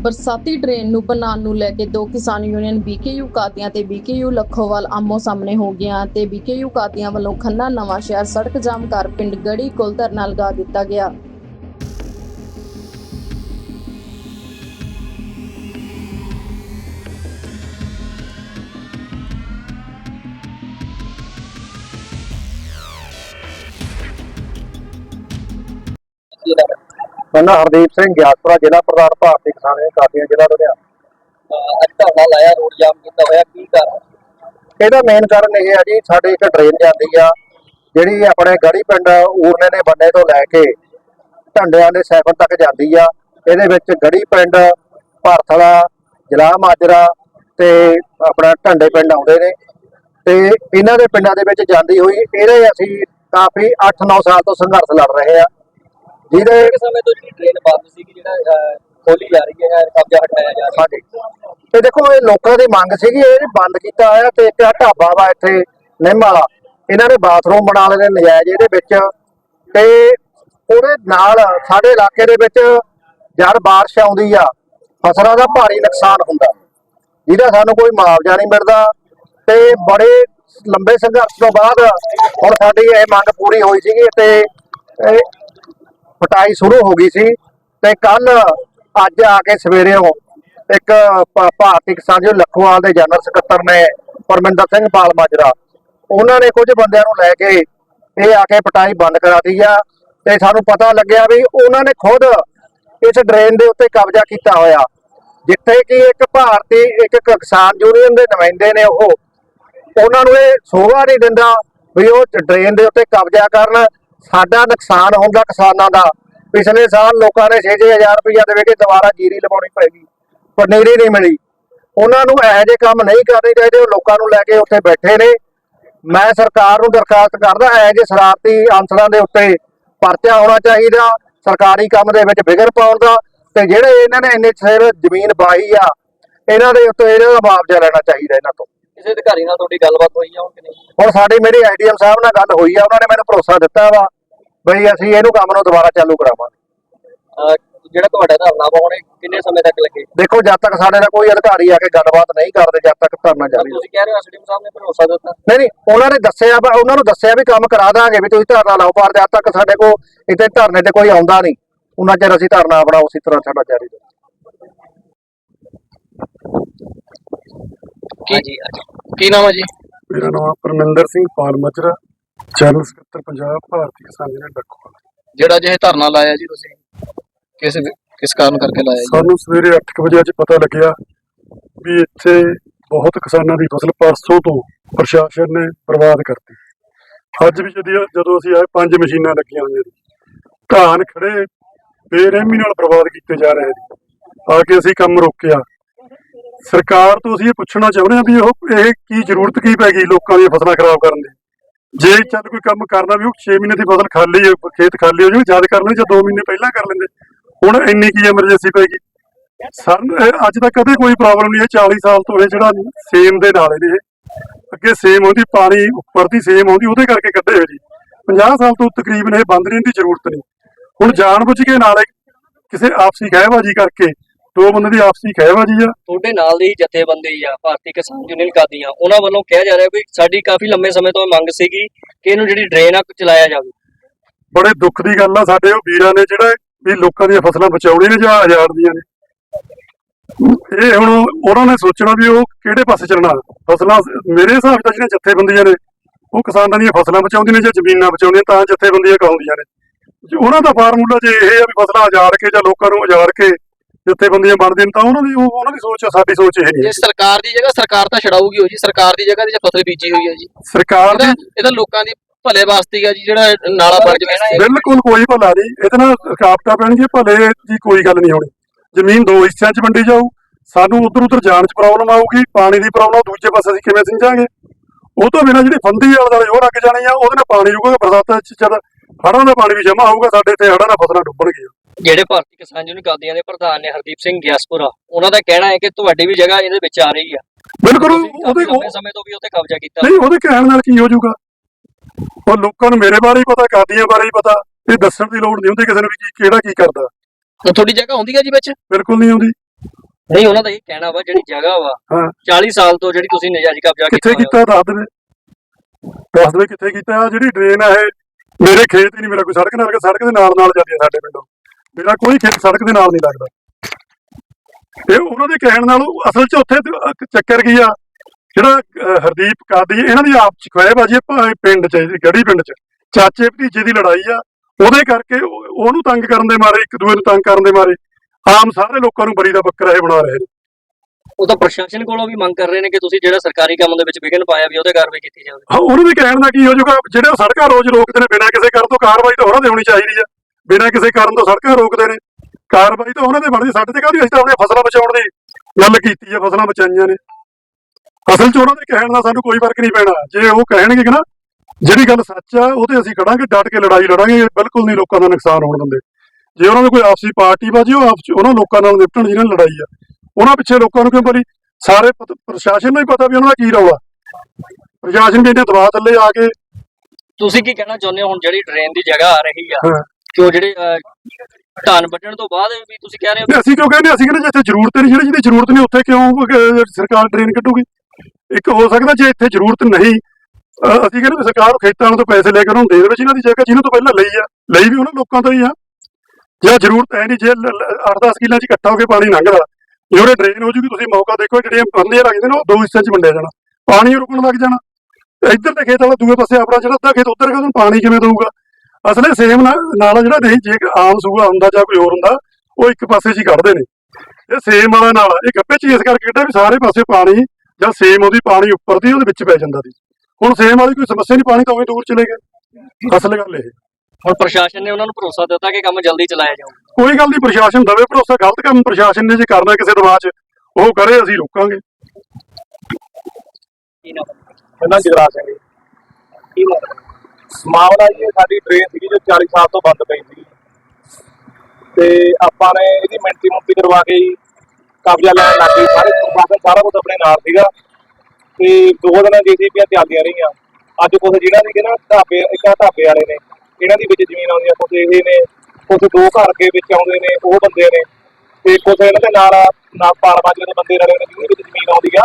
ਬਰਸਾਤੀ ਡਰੇਨ ਨੂੰ ਬਣਾਉਣ ਨੂੰ ਲੈ ਕੇ ਦੋ ਕਿਸਾਨ ਯੂਨੀਅਨ ਬੀਕੇਯੂ ਕਾਦੀਆਂ ਤੇ ਬੀਕੇਯੂ ਲੱਖੋਵਾਲ ਆਮੋ ਸਾਹਮਣੇ ਹੋ ਗਿਆ ਤੇ ਬੀਕੇਯੂ ਕਾਦੀਆਂ ਵੱਲੋਂ ਖੰਨਾ ਨਵਾਂ ਸ਼ਹਿਰ ਸੜਕ ਜਾਮ ਕਰ ਪਿੰਡ ਗੜੀ ਕੋਲ ਧਰਨਾ ਲਗਾ ਦਿੱਤਾ ਗਿਆ। ਮੈਂ ਨਾ ਹਰਦੀਪ ਸਿੰਘ ਗਿਆਸਪੁਰਾ ਜ਼ਿਲ੍ਹਾ ਪ੍ਰਧਾਨ ਭਾਰਤੀ ਕਿਸਾਨ ਯੂਨੀਅਨ ਕਾਦੀਆਂ ਜ਼ਿਲ੍ਹਾ ਲੁਧਿਆਣਾ। ਅੱਜ ਧਰਨਾ ਲਾਇਆ ਰੋਡ ਜਾਮ ਕੀਤਾ ਹੋਇਆ ਕੀ ਕਾਰਨ? ਇਹਦਾ ਮੇਨ ਕਾਰਨ ਇਹ ਹੈ ਜੀ ਸਾਡੇ ਇੱਕ ਡਰੇਨ ਜਾਂਦੀ ਆ ਜਿਹੜੀ ਆਪਣੇ ਗੜੀ ਪਿੰਡ ਊਰਨੇ ਦੇ ਬੰਨੇ ਤੋਂ ਲੈ ਕੇ ਢੰਡਿਆਂ ਦੇ ਸੈਫਨ ਤੱਕ ਜਾਂਦੀ ਆ। ਇਹਦੇ ਵਿੱਚ ਗੜੀ ਪਿੰਡ ਭਾਰਤਲਾ ਜਲਾ ਮਾਜਰਾ ਤੇ ਆਪਣਾ ਢੰਡੇ ਪਿੰਡ ਆਉਂਦੇ ਨੇ। ਤੇ ਇਹਨਾਂ ਦੇ ਪਿੰਡਾਂ ਦੇ ਵਿੱਚ ਜਾਂਦੀ ਹੋਈ ਇਹਦੇ ਅਸੀਂ ਕਾਫੀ 8-9 ਸਾਲ ਤੋਂ ਸੰਘਰਸ਼ ਲੜ ਰਹੇ ਆ। ਜਿਹਦੇ ਕਿਹੜੇ ਸਮੇਂ ਤੋਂ ਜਿਹੜੀ ਟ੍ਰੇਨ ਬੰਦ ਸੀ ਕਿ ਜਿਹੜਾ ਖੋਲੀ ਜਾ ਰਹੀ ਹੈ ਕਬਜ਼ਾ ਹਟਾਇਆ ਜਾ ਰਿਹਾ ਹਾਂਜੀ। ਤੇ ਦੇਖੋ ਇਹ ਲੋਕਾਂ ਦੀ ਮੰਗ ਸੀਗੀ ਇਹ ਬੰਦ ਕੀਤਾ ਹੋਇਆ ਤੇ ਇੱਕ ਢਾਬਾ ਵਾ ਇੱਥੇ ਨਿੰਮ ਵਾਲਾ। ਇਹਨਾਂ ਨੇ ਬਾਥਰੂਮ ਬਣਾ ਲਏ ਨੇ ਨਜਾਇਜ਼ ਇਹਦੇ ਵਿੱਚ। ਤੇ ਉਹਦੇ ਨਾਲ ਸਾਡੇ ਇਲਾਕੇ ਦੇ ਵਿੱਚ ਜਦ ਬਾਰਿਸ਼ ਆਉਂਦੀ ਆ ਫਸਲਾਂ ਦਾ ਭਾਰੀ ਨੁਕਸਾਨ ਹੁੰਦਾ। ਜਿਹਦਾ ਸਾਨੂੰ ਕੋਈ ਮੁਆਵਜ਼ਾ ਨਹੀਂ ਮਿਲਦਾ। ਤੇ ਬੜੇ ਲੰਬੇ ਸੰਘਰਸ਼ ਤੋਂ ਬਾਅਦ ਹੁਣ ਸਾਡੀ ਇਹ ਮੰਗ ਪੂਰੀ ਹੋਈ ਸੀਗੀ ਤੇ ਪਟਾਈ ਸ਼ੁਰੂ ਹੋ ਗਈ ਸੀ ਤੇ ਕੱਲ ਅੱਜ ਆ ਕੇ ਸਵੇਰੇ ਇੱਕ ਭਾਰਤੀ ਕਿਸਾਨ ਯੂਨੀਅਨ ਲੱਖੋਵਾਲ ਦੇ ਜਨਰਲ ਸਕੱਤਰ ਨੇ ਪਰਮਿੰਦਰ ਸਿੰਘ ਪਾਲ ਮਾਜਰਾ ਉਹਨਾਂ ਨੇ ਕੁਝ ਬੰਦਿਆਂ ਨੂੰ ਲੈ ਕੇ ਇਹ ਆ ਕੇ ਪਟਾਈ ਬੰਦ ਕਰਾਤੀ ਆ ਤੇ ਸਾਨੂੰ ਪਤਾ ਲੱਗਿਆ ਵੀ ਉਹਨਾਂ ਨੇ ਖੁਦ ਇਸ ਡਰੇਨ ਦੇ ਉੱਤੇ ਕਬਜ਼ਾ ਕੀਤਾ ਹੋਇਆ, ਜਿੱਥੇ ਕਿ ਇੱਕ ਭਾਰਤੀ, ਇੱਕ ਕਿਸਾਨ ਯੂਨੀਅਨ ਦੇ ਨੁਮਾਇੰਦੇ ਨੇ ਉਹ, ਉਹਨਾਂ ਨੂੰ ਇਹ ਸੋਭਾ ਨਹੀਂ ਦਿੰਦਾ ਵੀ ਉਹ ਡਰੇਨ ਦੇ ਉੱਤੇ ਕਬਜ਼ਾ ਕਰਨ ਸਾਡਾ ਨੁਕਸਾਨ ਹੁੰਦਾ ਕਿਸਾਨਾਂ ਦਾ। ਪਿਛਲੇ ਸਾਲ ਲੋਕਾਂ ਨੇ 6-6000 ਰੁਪਇਆ ਦੇ ਕੇ ਦੁਬਾਰਾ ਜੀਰੀ ਲਵਾਉਣੀ ਪੈਗੀ ਪਨੀਰੀ ਨਹੀਂ ਮਿਲੀ। ਉਹਨਾਂ ਨੂੰ ਇਹੋ ਜਿਹੇ ਕੰਮ ਨਹੀਂ ਕਰਨੇ ਚਾਹੀਦੇ, ਉਹ ਲੋਕਾਂ ਨੂੰ ਲੈ ਕੇ ਉੱਥੇ ਬੈਠੇ ਨੇ। ਮੈਂ ਸਰਕਾਰ ਨੂੰ ਦਰਖਾਸਤ ਕਰਦਾ, ਇਹੋ ਜਿਹੇ ਸ਼ਰਾਰਤੀ ਅਨਸਰਾਂ ਦੇ ਉੱਤੇ ਪਰਚਾ ਹੋਣਾ ਚਾਹੀਦਾ, ਸਰਕਾਰੀ ਕੰਮ ਦੇ ਵਿੱਚ ਵਿਗੜ ਪਾਉਣ ਦਾ। ਤੇ ਜਿਹੜੇ ਇਹਨਾਂ ਨੇ ਇੰਨੇ ਸਿਰ ਜ਼ਮੀਨ ਬਾਹੀ ਆ, ਇਹਨਾਂ ਦੇ ਉੱਤੇ ਇਹਨਾਂ ਦਾ ਮੁਆਵਜ਼ਾ ਲੈਣਾ ਚਾਹੀਦਾ ਇਹਨਾਂ ਤੋਂ। ਕਿਸੇ ਅਧਿਕਾਰੀ ਨਾਲ ਤੁਹਾਡੀ ਗੱਲਬਾਤ ਹੋਈ ਆ ਹੁਣ ਕਿ ਨਹੀਂ? ਹੁਣ ਸਾਡੀ ਮੇਰੀ ਆਈਡੀਐਮ ਸਾਹਿਬ ਨਾਲ ਗੱਲ ਹੋਈ ਆ ਉਹਨਾਂ ਨੇ ਮੈਨੂੰ ਭਰੋਸਾ ਦਿੱਤਾ ਵਾ ਬਈ ਅਸੀਂ ਇਹਨੂੰ ਕੰਮ ਨੂੰ ਦੁਬਾਰਾ ਚਾਲੂ ਕਰਾਵਾਂਗੇ। ਅਹ, ਜਿਹੜਾ ਤੁਹਾਡਾ ਧਰਨਾ ਇਹ ਕਿੰਨੇ ਸਮੇਂ ਤੱਕ ਲੱਗੇ? ਦੇਖੋ ਜਦ ਤੱਕ ਸਾਡੇ ਨਾਲ ਕੋਈ ਅਧਿਕਾਰੀ ਆ ਕੇ ਗੱਲਬਾਤ ਨਹੀਂ ਕਰਦੇ ਜਦ ਤੱਕ ਧਰਨਾ ਜਾਰੀ ਤੁਸੀਂ ਕਹਿ ਰਹੇ ਹੋ ਐਸਡੀਐਮ ਸਾਹਿਬ ਨੇ ਭਰੋਸਾ ਦਿੱਤਾ? ਨਹੀਂ ਨਹੀਂ ਉਹਨਾਂ ਨੇ ਦੱਸਿਆ ਵਾ ਉਹਨਾਂ ਨੂੰ ਦੱਸਿਆ ਵੀ ਕੰਮ ਕਰਾ ਦਾਂਗੇ ਵੀ ਤੁਸੀਂ ਧਰਨਾ ਲਾਓ ਪਰ ਜਦ ਤੱਕ ਸਾਡੇ ਕੋਲ ਇੱਥੇ ਧਰਨੇ ਤੇ ਕੋਈ ਆਉਂਦਾ ਨਹੀਂ ਉਹਨਾਂ ਚਿਰ ਅਸੀਂ ਧਰਨਾ ਆਪਣਾ ਉਸੇ ਤਰ੍ਹਾਂ ਸਾਡਾ ਜਾਰੀ ਰਹੂ ਕੀ ਕੀ ਨਾਮ ਹੈ ਜੀ? ਮੇਰਾ ਨਾਮ ਪਰਮਿੰਦਰ ਸਿੰਘ ਪਾਲ ਮਚਰਾ ਜਨਰਲ ਸਕੱਤਰ ਪੰਜਾਬ ਭਾਰਤੀ ਕਿਸਾਨ ਯੂਨੀਅਨ ਡੱਕੋਵਾਲ। ਜਿਹੜਾ ਜੇ ਧਰਨਾ ਲਾਇਆ ਜੀ ਤੁਸੀਂ ਕਿਸ ਕਿਸ ਕਾਰਨ ਕਰਕੇ ਲਾਇਆ ਸਾਨੂੰ ਸਵੇਰੇ 8 ਵਜੇ ਅੱਜ ਪਤਾ ਲੱਗਿਆ ਵੀ ਇੱਥੇ ਬਹੁਤ ਕਿਸਾਨਾਂ ਦੀ ਫਸਲ ਪਰਸੋਂ ਤੋਂ ਪ੍ਰਸ਼ਾਸਨ ਨੇ ਬਰਬਾਦ ਕਰਤੀ। ਅੱਜ ਵੀ ਜਦੋਂ ਜਦੋਂ ਅਸੀਂ ਆਏ ਪੰਜ ਮਸ਼ੀਨਾਂ ਲੱਗੀਆਂ ਹੋਈਆਂ ਨੇ। ਧਾਨ ਖੜੇ ਬੇਰਹਿਮੀ ਨਾਲ ਬਰਬਾਦ ਕੀਤੇ ਜਾ ਰਹੇ ਨੇ। ਆ ਕੇ ਅਸੀਂ ਕੰਮ ਰੋਕਿਆ। ਸਰਕਾਰ ਤੋਂ ਅਸੀਂ ਇਹ ਪੁੱਛਣਾ ਚਾਹੁੰਦੇ ਹਾਂ ਵੀ ਉਹ ਇਹ ਕੀ ਜ਼ਰੂਰਤ ਕੀ ਪੈ ਗਈ ਲੋਕਾਂ ਦੀਆਂ ਫਸਲਾਂ ਖਰਾਬ ਕਰਨ ਦੀ? ਜੇ ਚੱਲ ਕੋਈ ਕੰਮ ਕਰਨਾ ਵੀ ਉਹ 6 ਮਹੀਨੇ ਦੀ ਫਸਲ ਖਾਲੀ ਖੇਤ ਖਾਲੀ ਹੋ ਜਾਵੇ ਜਦ ਕਰ ਲੈਂਦੇ ਜਾਂ 2 ਮਹੀਨੇ ਪਹਿਲਾਂ ਕਰ ਲੈਂਦੇ। ਹੁਣ ਇੰਨੀ ਕੀ ਐਮਰਜੈਂਸੀ ਪੈ ਗਈ। ਸਰ ਅੱਜ ਤੱਕ ਕਦੇ ਕੋਈ ਪ੍ਰੋਬਲਮ ਨਹੀਂ ਹੈ 40 ਸਾਲ ਤੋਂ ਇਹ ਜਿਹੜਾ ਸੇਮ ਦੇ ਨਾਲੇ ਨੇ ਇਹ। ਅੱਗੇ ਸੇਮ ਆਉਂਦੀ, ਪਾਣੀ ਉੱਪਰ ਦੀ ਸੇਮ ਆਉਂਦੀ, ਉਹਦੇ ਕਰਕੇ ਕੱਢੇ ਹੋਏ ਜੀ। 50 ਸਾਲ ਤੋਂ ਤਕਰੀਬਨ ਇਹ ਬੰਦ ਰਹਿਣ ਦੀ ਜ਼ਰੂਰਤ ਨਹੀਂ। ਹੁਣ ਜਾਣ ਬੁੱਝ ਕੇ ਨਾਲੇ ਕਿਸੇ ਆਪਸੀ ਗਹਿਬਾਜ਼ੀ ਕਰਕੇ ਦੋ ਬੰਦੇ ਦੀ ਆਪਸੀ ਖਹਿਬਾਜੀ ਆ। ਤੁਹਾਡੇ ਨਾਲ ਦੇ ਹੀ ਜਥੇਬੰਦੀ ਆ ਭਾਰਤੀ ਕਿਸਾਨ ਯੂਨੀਅਨ ਕਾਦੀਆਂ। ਉਹਨਾਂ ਵੱਲੋਂ ਕਿਹਾ ਜਾ ਰਿਹਾ ਵੀ ਸਾਡੀ ਕਾਫੀ ਲੰਮੇ ਸਮੇਂ ਤੋਂ ਮੰਗ ਸੀਗੀ ਕਿ ਇਹਨੂੰ ਜਿਹੜੀ ਡਰੇਨ ਆ ਚਲਾਇਆ ਜਾਵੇ। ਬੜੇ ਦੁੱਖ ਦੀ ਗੱਲ ਆ ਸਾਡੇ ਉਹ ਵੀਰਾਂ ਨੇ ਜਿਹੜਾ ਵੀ ਲੋਕਾਂ ਦੀਆਂ ਫਸਲਾਂ ਬਚਾਉਣੀਆਂ ਨੇ ਜਾਂ ਉਜਾੜਦੀਆਂ ਨੇ। ਇਹ ਹੁਣ ਉਹਨਾਂ ਨੇ ਸੋਚਣਾ ਵੀ ਉਹ ਕਿਹੜੇ ਪਾਸੇ ਚੱਲਣਾ। ਫਸਲਾਂ ਮੇਰੇ ਹਿਸਾਬ ਨਾਲ ਜਿਹੜੀਆਂ ਜਥੇਬੰਦੀਆਂ ਨੇ ਉਹ ਕਿਸਾਨਾਂ ਦੀਆਂ ਫਸਲਾਂ ਬਚਾਉਂਦੀਆਂ ਨੇ ਜਾਂ ਜ਼ਮੀਨਾਂ ਬਚਾਉਂਦੀਆਂ ਤਾਂ ਜਥੇਬੰਦੀਆਂ ਕਹਾਉਂਦੀਆਂ ਨੇ। ਉਹਨਾਂ ਦਾ ਫਾਰਮੂਲਾ ਜੇ ਇਹ ਆ ਵੀ ਫਸਲਾਂ ਉਜਾੜ ਕੇ ਜਾਂ ਲੋਕਾਂ ਨੂੰ ਉਜਾੜ ਕੇ ਜਥੇਬੰਦੀਆਂ ਬਣਦੀਆਂ ਨੇ ਤਾਂ ਉਹਨਾਂ ਦੀ ਉਹ- ਉਹਨਾਂ ਦੀ ਸੋਚ ਆ ਸਾਡੀ ਸੋਚ ਇਹ ਨਹੀਂ ਜੇ ਹੈ। ਸਰਕਾਰ ਦੀ ਜਗ੍ਹਾ ਸਰਕਾਰ ਤਾਂ ਛਡਾਊਗੀ ਹੋ ਜੀ ਸਰਕਾਰ ਦੀ ਜਗ੍ਹਾ ਤੇ ਜੇ ਫਸਲ ਬੀਜੀ ਹੋਈ ਹੈ ਜੀ। ਸਰਕਾਰ ਦੀ ਇਹਦਾ ਇਹ ਤਾਂ ਲੋਕਾਂ ਦੀ ਭਲੇ ਵਾਸਤੇ ਹੀ ਆ ਜੀ ਜਿਹੜਾ ਨਾਲਾ ਬਣ ਜਾਵੇ। ਬਿਲਕੁਲ ਕੋਈ ਭਲਾ ਨਹੀਂ। ਇਹਦੇ ਨਾਲ ਰੁਕਾਵਟਾਂ ਪੈਣਗੀਆਂ ਭਲੇ ਦੀ ਕੋਈ ਗੱਲ ਨਹੀਂ ਹੋਣੀ। ਜ਼ਮੀਨ ਦੋ ਹਿੱਸਿਆਂ 'ਚ ਵੰਡੀ ਜਾਊ। ਸਾਨੂੰ ਉਧਰ ਉਧਰ ਜਾਣ 'ਚ ਪ੍ਰੋਬਲਮ ਆਊਗੀ ਪਾਣੀ ਦੀ ਪ੍ਰੋਬਲਮ ਦੂਜੇ ਪਾਸੇ ਅਸੀਂ ਕਿਵੇਂ ਸਿੰਜਾਂਗੇ? ਉਹ ਤੋਂ ਬਿਨਾਂ ਜਿਹੜੀ ਫੰਦੀ ਵਾਲੇ ਉਹ ਲੱਗ ਜਾਣੀ ਆ ਉਹਦੇ ਨਾਲ ਪਾਣੀ ਰੁਕੇਗਾ ਬਰਸਾਤਾਂ 'ਚ ਜਦ ਹੜ੍ਹਾਂ ਦਾ ਪਾਣੀ ਵੀ ਜਮ੍ਹਾਂ ਹੋਊਗਾ ਸਾਡੇ ਇੱਥੇ ਹੜ੍ਹਾਂ ਨਾਲ ਫਸਲਾਂ ਡੁੱਬਣਗੀਆਂ ਜਿਹੜੇ ਭਾਰਤੀ ਕਿਸਾਨ ਯੂਨੀਅਨ ਕਾਦੀਆਂ ਦੇ ਪ੍ਰਧਾਨ ਨੇ ਹਰਦੀਪ ਸਿੰਘ ਗਿਆਸਪੁਰਾ ਉਹਨਾਂ ਦਾ ਕਹਿਣਾ ਹੈ ਕਿ ਤੁਹਾਡੀ ਵੀ ਜਗ੍ਹਾ ਇਹਦੇ ਵਿੱਚ ਆ ਰਹੀ ਆ। ਬਿਲਕੁਲ ਉਹਦੇ ਸਮੇਂ ਤੋਂ ਵੀ ਉੱਤੇ ਕਬਜ਼ਾ ਕੀਤਾ। ਨਹੀਂ ਉਹਦੇ ਕਹਿਣ ਨਾਲ ਕੀ ਹੋ ਜਾਊਗਾ? ਉਹ ਲੋਕਾਂ ਨੂੰ ਮੇਰੇ ਬਾਰੇ ਹੀ ਪਤਾ ਕਾਦੀਆਂ ਬਾਰੇ ਹੀ ਪਤਾ ਇਹ ਦੱਸਣ ਦੀ ਲੋੜ ਨਹੀਂ ਹੁੰਦੀ ਕਿਸੇ ਨੂੰ ਵੀ ਕੀ ਕਿਹੜਾ ਕੀ ਕਰਦਾ। ਤਾਂ ਤੁਹਾਡੀ ਜਗ੍ਹਾ ਆਉਂਦੀ ਹੈ ਜੀ ਵਿੱਚ? ਬਿਲਕੁਲ ਨਹੀਂ ਆਉਂਦੀ ਨਹੀਂ ਉਹਨਾਂ ਦਾ ਇਹ ਕਹਿਣਾ ਵਾ ਜਿਹੜੀ ਜਗ੍ਹਾ ਵਾ ਹਾਂ। 40 ਸਾਲ ਤੋਂ ਜਿਹੜੀ ਤੁਸੀਂ ਨਜਾਇਜ਼ ਕਬਜ਼ਾ ਕਿੱਥੇ ਕੀਤਾ ਕੀਤਾ ਦੱਸ ਦੇਵੇ ਦੱਸ ਦੇਵੇ ਕਿੱਥੇ ਕੀਤਾ? ਜਿਹੜੀ ਡਰੇਨ ਆ ਇਹ ਮੇਰੇ ਖੇਤ ਹੀ ਨਹੀਂ ਮੇਰਾ ਕੋਈ, ਸੜਕ ਨਾਲ ਸੜਕ ਦੇ ਨਾਲ ਨਾਲ ਜਾਂਦੀ ਹੈ ਸਾਡੇ ਪਿੰਡੋਂ। ਮੇਰਾ ਕੋਈ ਖੇਤ ਸੜਕ ਦੇ ਨਾਲ ਨਹੀਂ ਲੱਗਦਾ। ਤੇ ਉਹਨਾਂ ਦੇ ਕਹਿਣ ਨਾਲ ਅਸਲ 'ਚ ਉੱਥੇ ਚੱਕਰ ਕੀ ਆ, ਜਿਹੜਾ ਹਰਦੀਪ ਕਾਦੀ, ਇਹਨਾਂ ਦੀ ਆਪ ਚ ਖੋਏਬਾਜੀ ਪਿੰਡ 'ਚ ਗੜੀ ਪਿੰਡ 'ਚ। ਚਾਚੇ ਭਤੀਜੇ ਦੀ ਲੜਾਈ ਆ, ਉਹਦੇ ਕਰਕੇ ਉਹਨੂੰ ਤੰਗ ਕਰਨ ਦੇ ਮਾਰੇ, ਇੱਕ ਦੂਏ ਨੂੰ ਤੰਗ ਕਰਨ ਦੇ ਮਾਰੇ। ਆਮ ਸਾਰੇ ਲੋਕਾਂ ਨੂੰ ਬਰੀ ਦਾ ਬੱਕਰਾ ਇਹ ਬਣਾ ਰਹੇ ਨੇ। ਉਹ ਤਾਂ ਪ੍ਰਸ਼ਾਸਨ ਕੋਲੋਂ ਵੀ ਮੰਗ ਕਰ ਰਹੇ ਨੇ ਕਿ ਤੁਸੀਂ ਜਿਹੜਾ ਸਰਕਾਰੀ ਕੰਮ ਦੇ ਵਿੱਚ ਵਿਘਨ ਪਾਇਆ ਵੀ ਉਹਦੇ ਕਾਰਵਾਈ ਕੀਤੀ ਜਾਵੇ। ਹਾਂ, ਉਹਨਾਂ ਦੇ ਕਹਿਣ ਦਾ ਕੀ ਹੋ ਜਾਊਗਾ, ਜਿਹੜੇ ਸੜਕਾਂ ਰੋਜ਼ ਰੋਕਦੇ ਨੇ, ਬਿਨਾਂ ਕਿਸੇ ਕਾਰਨ ਤੋਂ ਕਾਰਵਾਈ ਤਾਂ ਉਹਨਾਂ ਦੇ ਹੋਣੀ ਚਾਹੀਦੀ ਆ। ਬਿਨਾਂ ਕਿਸੇ ਕਾਰਨ ਤੋਂ ਸੜਕਾਂ ਰੋਕਦੇ ਨੇ। ਕਾਰਵਾਈ ਤਾਂ ਉਹਨਾਂ ਦੇ ਬਣਦੀ, ਸਾਡੇ ਤੇ ਕਾਹਦੀ ਅਸੀਂ ਤਾਂ ਆਪਣੀਆਂ ਫਸਲਾਂ ਬਚਾਉਣ ਦੀ ਗੱਲ ਕੀਤੀ ਆ, ਫਸਲਾਂ ਬਚਾਈਆਂ ਨੇ। ਅਸਲ 'ਚ ਉਹਨਾਂ ਦੇ ਕਹਿਣ ਦਾ ਸਾਨੂੰ ਕੋਈ ਫ਼ਰਕ ਨਹੀਂ ਪੈਣਾ। ਜੇ ਉਹ ਕਹਿਣਗੇ ਕਿ ਨਾ, ਜਿਹੜੀ ਗੱਲ ਸੱਚ ਆ ਉਹ ਤੇ ਅਸੀਂ ਖੜਾਂਗੇ, ਡਟ ਕੇ ਲੜਾਈ ਲੜਾਂਗੇ ਬਿਲਕੁਲ ਨਹੀਂ ਲੋਕਾਂ ਦਾ ਨੁਕਸਾਨ ਹੋਣ ਦਿੰਦੇ। ਜੇ ਉਹਨਾਂ ਦੇ ਕੋਈ ਆਪਸੀ ਪਾਰਟੀ ਬਾਜੀ, ਉਹ ਆਪਸ ਉਹਨਾਂ ਲੋਕਾਂ ਨਾਲ ਨਿਪਟਣ ਜਿਹਨਾਂ ਨਾਲ ਲੜਾਈ ਆ। ਉਹਨਾਂ ਪਿੱਛੇ ਲੋਕਾਂ ਨੂੰ ਕਿਉਂ ਬਲੀ ਸਾਰੇ ਪ੍ਰਸ਼ਾਸਨ ਨੂੰ ਹੀ ਪਤਾ ਵੀ ਉਹਨਾਂ ਦਾ ਕੀ ਰੌਲਾ। ਪ੍ਰਸ਼ਾਸਨ ਵੀ ਇਹਨੇ ਦਬਾਅ ਥੱਲੇ ਆ ਕੇ ਤੁਸੀਂ ਕੀ ਕਹਿਣਾ ਚਾਹੁੰਦੇ ਹੋ? ਹੁਣ ਜਿਹੜੀ ਡਰੇਨ ਦੀ ਜਗ੍ਹਾ ਆ ਰਹੀ ਆ। ਕਿ ਉਹ ਜਿਹੜੇ ਢਾਨ ਵੱਢਣ ਤੋਂ ਬਾਅਦ ਵੀ ਤੁਸੀਂ ਕਹਿ ਰਹੇ ਹੋ ਅਸੀਂ ਕਿਉਂ ਕਹਿੰਦੇ? ਅਸੀਂ ਕਹਿੰਦੇ ਜਿੱਥੇ ਜ਼ਰੂਰਤ ਨਹੀਂ ਜਿਹੜੀ ਜਿਹਦੀ ਜ਼ਰੂਰਤ ਨਹੀਂ ਉੱਥੇ ਕਿਉਂ ਸਰਕਾਰ ਡਰੇਨ ਕੱਢੂਗੀ? ਇੱਕ ਹੋ ਸਕਦਾ ਜੇ ਇੱਥੇ ਜ਼ਰੂਰਤ ਨਹੀਂ ਅਸੀਂ ਕਹਿੰਦੇ ਸਰਕਾਰ ਖੇਤਾਂ ਤੋਂ ਪੈਸੇ ਲੈ ਕੇ ਉਹਨਾਂ ਨੂੰ ਦੇ ਦੇਵੇ ਜਿਨ੍ਹਾਂ ਦੀ ਜਗ੍ਹਾ ਜਿਹਨਾਂ ਤੋਂ ਪਹਿਲਾਂ ਲਈ ਆ ਲਈ ਵੀ ਉਹਨਾਂ ਲੋਕਾਂ ਤੋਂ ਹੀ ਆ। ਜੇ ਜ਼ਰੂਰਤ ਹੈ ਨਹੀਂ ਜੇ 8-10 ਕਿੱਲਿਆਂ 'ਚ ਇਕੱਠਾ ਹੋ ਕੇ ਪਾਣੀ ਲੰਘਦਾ ਜੇ ਡਰੇਨ ਹੋ ਜੂਗੀ, ਤੁਸੀਂ ਮੌਕਾ ਦੇਖੋ ਜਿਹੜੀਆਂ ਬੰਦੀਆਂ ਲੱਗਦੇ ਨੇ, ਉਹ ਦੋ ਹਿੱਸਿਆਂ 'ਚ ਵੰਡਿਆ ਜਾਣਾ। ਪਾਣੀ ਰੁਕਣ ਲੱਗ ਜਾਣਾ। ਇੱਧਰ ਦੇ ਖੇਤ ਵਾਲਾ, ਦੂਏ ਪਾਸੇ ਆਪਣਾ ਜਿਹੜਾ ਅੱਧਾ ਖੇਤ, ਉੱਧਰ ਉਹਨੂੰ ਪਾਣੀ ਕਿਵੇਂ ਦਊਗਾ? ਅਸਲੇ ਸੇਮ ਨਾਲ ਜਿਹੜਾ ਨਹੀਂ ਜੇ ਆਮ ਸੂਆ ਹੁੰਦਾ ਜਾਂ ਕੋਈ ਹੋਰ ਹੁੰਦਾ, ਉਹ ਇੱਕ ਪਾਸੇ 'ਚ ਹੀ ਕੱਢਦੇ ਨੇ। ਇਹ ਸੇਮ ਵਾਲਾ ਨਾਲ, ਇਹ ਗੱਪੇ 'ਚ ਇਸ ਕਰਕੇ ਕੱਢਿਆ ਵੀ ਸਾਰੇ ਪਾਸੇ ਪਾਣੀ, ਜਾਂ ਸੇਮ ਉਹਦੀ ਪਾਣੀ ਉੱਪਰ ਦੀ, ਉਹਦੇ ਵਿੱਚ ਪੈ ਜਾਂਦਾ ਸੀ। ਹੁਣ ਸੇਮ ਵਾਲੀ ਕੋਈ ਸਮੱਸਿਆ ਨਹੀਂ, ਪਾਣੀ ਤਾਂ ਉਵੇਂ ਦੂਰ ਚਲੇ ਗਿਆ। ਅਸਲ ਗੱਲ ਇਹ ਹੁਣ ਪ੍ਰਸ਼ਾਸਨ ਨੇ ਉਹਨਾਂ ਨੂੰ ਭਰੋਸਾ ਦਿੱਤਾ ਕਿ ਕੰਮ ਜਲਦੀ ਚਲਾਇਆ ਜਾਊਗਾ। ਕੋਈ ਗੱਲ ਨਹੀਂ ਪ੍ਰਸ਼ਾਸਨ ਦਵੇ ਭਰੋਸਾ ਗਲਤ ਕੰਮ ਪ੍ਰਸ਼ਾਸਨ ਨੇ ਜੇ ਕਰਨਾ ਕਿਸੇ ਦਬਾਅ 'ਚ ਉਹ ਕਰੇ ਅਸੀਂ ਰੋਕਾਂਗੇ। ਕੀ ਨਾ ਇਹਨਾਂ ਜਗਰਾਜ ਸਿੰਘ ਜੀ। ਕੀ ਮਤਲਬ ਮਾਮਲਾ ਜੀ ਇਹ ਸਾਡੀ ਟ੍ਰੇਨ ਸੀਗੀ ਜੋ 40 ਸਾਲ ਤੋਂ ਬੰਦ ਪਈ ਸੀ ਤੇ ਆਪਾਂ ਨੇ ਇਹਦੀ ਮਿੰਟੀ ਮੁੰਟੀ ਕਰਵਾ ਕੇ ਜੀ ਕਬਜ਼ਾ ਲੈਣ ਲੱਗ ਗਏ। ਸਾਰੇ ਪ੍ਰਸ਼ਾਸਨ ਸਾਰਾ ਕੁਝ ਆਪਣੇ ਨਾਲ ਸੀਗਾ। ਤੇ ਦੋ ਦਿਨ ਜੀਸੀਪੀਆਂ ਚੱਲਦੀਆਂ ਰਹੀਆਂ। ਅੱਜ ਕੁਝ ਜਿਹੜਾ ਕਿ ਨਾ ਢਾਬੇ ਇੱਕ ਆਹ ਢਾਬੇ ਵਾਲੇ ਨੇ। ਇਹਨਾਂ ਦੀ ਵਿੱਚ ਜ਼ਮੀਨ ਆਉਂਦੀ ਆ? ਕੁਝ ਇਹ ਨੇ ਕੁਝ ਦੋ ਘਰ ਕੇ ਵਿੱਚ ਆਉਂਦੇ ਨੇ ਉਹ ਬੰਦੇ ਨੇ। ਤੇ ਕੁਝ ਇਹਨਾਂ ਦੇ ਨਾਲ ਨਾਲ ਪਾਲਵਾਜ ਦੇ ਬੰਦੇ ਰਲੇ ਨੇ ਜਿਹਨਾਂ ਦੀ ਵਿੱਚ ਜ਼ਮੀਨ ਆਉਂਦੀ ਆ।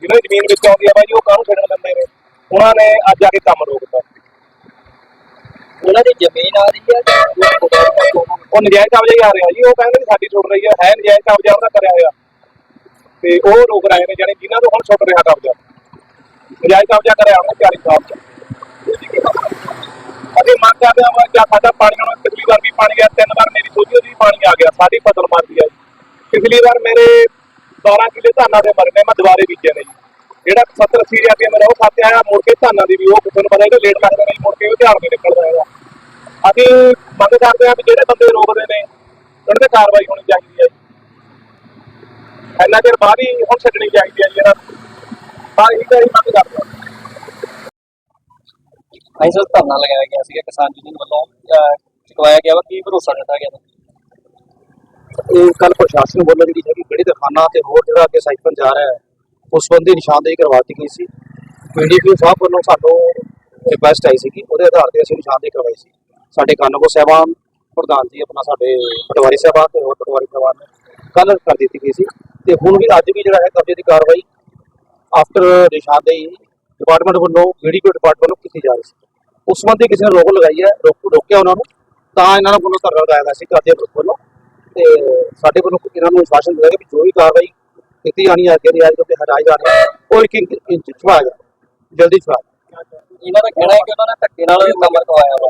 ਜਿਹਨਾਂ ਦੀ ਜ਼ਮੀਨ ਵਿੱਚ ਆਉਂਦੀ ਆ ਬਾਈ ਉਹ ਕਾਹਨੂੰ ਛੱਡਣ ਦਿੰਦੇ ਨੇ? ਉਹਨਾਂ ਨੇ ਅੱਜ ਆ ਕੇ ਕੰਮ ਰੋਕਤਾ। ਉਹਨਾਂ ਦੀ ਜ਼ਮੀਨ ਆ ਰਹੀ ਹੈ ਉਹ ਨਜਾਇਜ਼ ਕਬਜ਼ਾ ਹੀ ਆ ਰਿਹਾ ਜੀ। ਉਹ ਕਹਿੰਦੇ ਸਾਡੀ ਛੁੱਟ ਰਹੀ ਹੈ ਹੈ ਨਜਾਇਜ਼ ਕਬਜ਼ਾ ਉਹਨਾਂ ਕਰਿਆ ਹੋਇਆ। ਤੇ ਉਹ ਰੋਕ ਰਹੇ ਨੇ ਜਾਨੀ ਜਿਨ੍ਹਾਂ ਤੋਂ ਹੁਣ ਛੁੱਟ ਰਿਹਾ ਕਬਜ਼ਾ। ਨਜਾਇਜ਼ ਕਬਜ਼ਾ ਕਰਿਆ ਉਹਨੇ 40 ਸਾਲ ਚ ਅਸੀਂ ਮੰਗ ਕਰਦੇ ਹਾਂ ਕਿ ਸਾਡਾ ਪਾਣੀ ਹੁਣ ਪਿਛਲੀ ਵਾਰ ਵੀ ਪਾਣੀ ਗਿਆ ਤਿੰਨ ਵਾਰ ਮੇਰੀ ਸੋਚੀ ਉਹਦੀ ਪਾਣੀ ਆ ਗਿਆ ਸਾਡੀ ਫਸਲ ਮਰ ਗਈ ਹੈ ਪਿਛਲੀ ਵਾਰ ਮੇਰੇ 12 ਕਿੱਲੇ ਧਾਨਾਂ ਦੇ ਮਰਨੇ ਮੈਂ ਦੁਬਾਰੇ ਬੀਜੇ ਨੇ ਜਿਹੜਾ 70 80 ਰੁਪਏ ਮੇਰਾ ਉਹ ਖਾਤੇ ਆਇਆ, ਮੁੜ ਕੇ ਧਾਨਾਂ ਦੀ ਵੀ ਉਹ ਕਿਸੇ ਨੂੰ ਪਤਾ ਹੈਗਾ ਲੇਟ ਲੱਗਦਾ ਨਹੀਂ, ਮੁੜ ਕੇ ਉਹ ਧਿਆਨ ਨਹੀਂ ਨਿਕਲਦਾ ਹੈਗਾ ਅਸੀਂ ਮੰਗ ਕਰਦੇ ਹਾਂ ਵੀ ਜਿਹੜੇ ਬੰਦੇ ਰੋਕਦੇ ਨੇ, ਉਹਨਾਂ ਤੇ ਕਾਰਵਾਈ ਹੋਣੀ ਚਾਹੀਦੀ ਹੈ ਇੰਨਾ ਚਿਰ ਬਾਅਦ ਹੀ ਹੁਣ ਛੱਡਣੀ ਚਾਹੀਦੀ ਹੈ ਜੀ, ਇਹਨਾਂ ਨੂੰ। ਤਾਂ ਇਹ ਮੰਗ ਕਰਦੇ ਹਾਂ ਅਸੀਂ ਸਰ ਧਰਨਾ ਲਗਾਇਆ ਗਿਆ ਸੀਗਾ ਕਿਸਾਨ ਯੂਨੀਅਨ ਵੱਲੋਂ ਚੁਕਵਾਇਆ ਗਿਆ ਵਾ, ਕੀ ਭਰੋਸਾ ਦਿੱਤਾ ਗਿਆ ਵਾ? ਇਹ ਕੱਲ ਪ੍ਰਸ਼ਾਸਨ ਵੱਲੋਂ ਜਿਹੜੀ ਹੈਗੀ ਗੜੀ ਦਿਖਾਣਾ ਤੇ ਹੋਰ ਜਿਹੜਾ ਅੱਗੇ ਸਾਈਕਲ ਜਾ ਰਿਹਾ ਹੈ, ਉਸ ਸੰਬੰਧੀ ਨਿਸ਼ਾਨਦੇਹੀ ਕਰਵਾਤੀ ਗਈ ਸੀ। ਪੀਡੀਪੀ ਸਾਹਿਬ ਵੱਲੋਂ ਸਾਨੂੰ ਰਿਕੁਐਸਟ ਆਈ ਸੀ ਉਹਦੇ ਆਧਾਰ ਤੇ ਅਸੀਂ ਨਿਸ਼ਾਨਦੇਹੀ ਕਰਵਾਈ ਸੀ। ਸਾਡੇ ਕਾਨੂੰਗੋ ਸਾਹਿਬਾਨ, ਪ੍ਰਧਾਨ ਜੀ, ਆਪਣਾ ਸਾਡੇ ਪਟਵਾਰੀ ਸਾਹਿਬਾਨ ਤੇ ਹੋਰ ਪਟਵਾਰੀ ਸਾਹਿਬਾਨ ਨੇ ਕੱਲ ਕਰ ਦਿੱਤੀ ਗਈ ਸੀ। ਤੇ ਹੁਣ ਵੀ ਅੱਜ ਵੀ ਜਿਹੜਾ ਹੈ ਕਬਜ਼ੇ ਦੀ ਕਾਰਵਾਈ ਆਫਟਰ ਨਿਸ਼ਾਨਦੇਹੀ ਡਿਪਾਰਟਮੈਂਟ ਵੱਲੋਂ ਡੀਡੀਪੀ ਡਿਪਾਰਟਮੈਂਟ ਵੱਲੋਂ ਕੀਤੀ ਜਾ ਰਹੀ ਸੀ। ਉਸ ਸੰਬੰਧੀ ਕਿਸੇ ਨੇ ਰੋਕ ਲਗਾਈ ਹੈ ਰੋਕ ਰੋਕਿਆ ਉਹਨਾਂ ਨੂੰ ਤਾਂ ਇਹਨਾਂ ਨੂੰ ਵੱਲੋਂ ਧਰਨਾ ਲਗਾਇਆ ਗਿਆ ਸੀ ਕਰਦੇ ਗਰੁੱਪ ਵੱਲੋਂ। ਤੇ ਸਾਡੇ ਵੱਲੋਂ ਇਹਨਾਂ ਨੂੰ ਸ਼ਾਸਨ ਦਿੱਤਾ ਗਿਆ ਵੀ ਜੋ ਵੀ ਕਾਰਵਾਈ ਕੀਤੀ ਜਾਣੀ ਹੈ ਅੱਗੇ ਦੀ ਅੱਜ ਤੇ ਹਟਾਈ ਜਾਣੀ ਹੈ ਉਹ ਇੱਕ ਇੰਚ ਜਾ ਜਲਦੀ ਛੁਆ ਇਹਨਾਂ ਦਾ ਕਹਿਣਾ ਹੈ ਕਿ ਉਹਨਾਂ ਨੇ ਧੱਕੇ ਨਾਲ ਇਹ ਕੰਮ ਕਰਵਾਇਆ ਵਾ।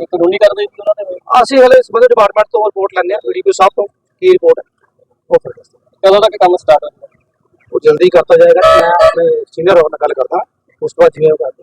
ਇਹ ਕਾਨੂੰਨੀ ਕਾਰਵਾਈ ਵੀ ਉਹਨਾਂ ਤੇ ਹੋਈ ਅਸੀਂ ਹਲੇ ਸੰਬੰਧਿਤ ਡਿਪਾਰਟਮੈਂਟ ਤੋਂ ਰਿਪੋਰਟ ਲੈਣੇ ਆ ਪੀਡੀਪੀ ਸਾਹਿਬ ਤੋਂ ਕੀ ਰਿਪੋਰਟ ਹੈ। ਉਹ ਫਿਰ ਦੱਸਦੇ ਹਾਂ। ਕਦੋਂ ਤੱਕ ਕੰਮ ਸਟਾਰਟ ਉਹ ਜਲਦੀ ਕਰਤਾ ਜਾਏਗਾ ਮੈਂ ਆਪਣੇ ਸੀਨੀਅਰ ਨਾਲ ਗੱਲ ਕਰਦਾ ਉਸ ਤੋਂ ਬਾਅਦ ਜਿਵੇਂ ਉਹ ਕਰਦੇ